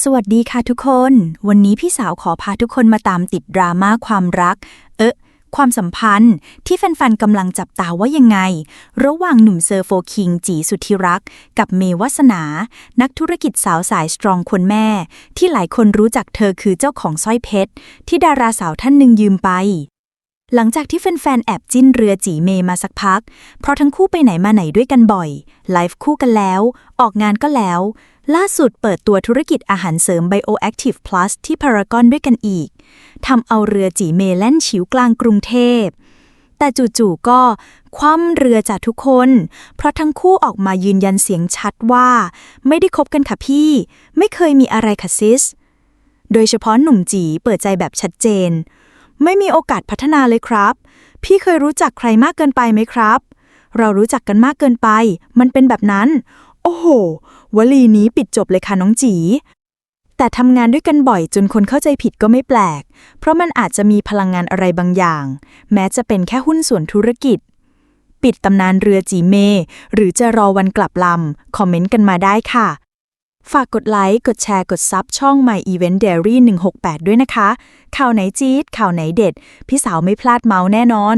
สวัสดีค่ะทุกคน วันนี้พี่สาวขอพาทุกคนมาตามติดดราม่าความรัก เอ๊ะ ความสัมพันธ์ที่แฟนๆกำลังจับตาว่ายังไง ระหว่างหนุ่มเซอร์โฟคิง จีสุธิรัก กับเมวัสนา นักธุรกิจสาวสายสตรองคนแม่ ที่หลายคนรู้จักเธอคือเจ้าของสร้อยเพชร ที่ดาราสาวท่านหนึ่งยืมไปหลังจากที่แฟนๆ แอบจิ้นเรือจีเมมาสักพัก เพราะทั้งคู่ไปไหนมาไหนด้วยกันบ่อย ไลฟ์คู่กันแล้ว ออกงานก็แล้ว ล่าสุดเปิดตัวธุรกิจอาหารเสริม Bioactive Plus ที่พารากอนด้วยกันอีก ทำเอาเรือจีเมแล่นฉิวกลางกรุงเทพ แต่จู่ๆก็คว่ำเรือจากทุกคน เพราะทั้งคู่ออกมายืนยันเสียงชัดว่า ไม่ได้คบกันค่ะพี่ ไม่เคยมีอะไรค่ะซิส โดยเฉพาะหนุ่มจีเปิดใจแบบชัดเจน ไม่มีโอกาสพัฒนาเลยครับ พี่เคยรู้จักใครมากเกินไปไหมครับ เรารู้จักกันมากเกินไป มันเป็นแบบนั้น โอ้โห วลีนี้ปิดจบเลยค่ะน้องจี แต่ทำงานด้วยกันบ่อยจนคนเข้าใจผิดก็ไม่แปลก เพราะมันอาจจะมีพลังงานอะไรบางอย่าง แม้จะเป็นแค่หุ้นส่วนธุรกิจ ปิดตำนานเรือจีเม หรือจะรอวันกลับลำ คอมเมนต์กันมาได้ค่ะ ฝากกดไลค์ กดแชร์ กดซับช่อง My Event Diary 168 ด้วยนะคะ ข่าวไหนจี๊ดข่าวไหนเด็ด พี่สาวไม่พลาดเมาส์แน่นอน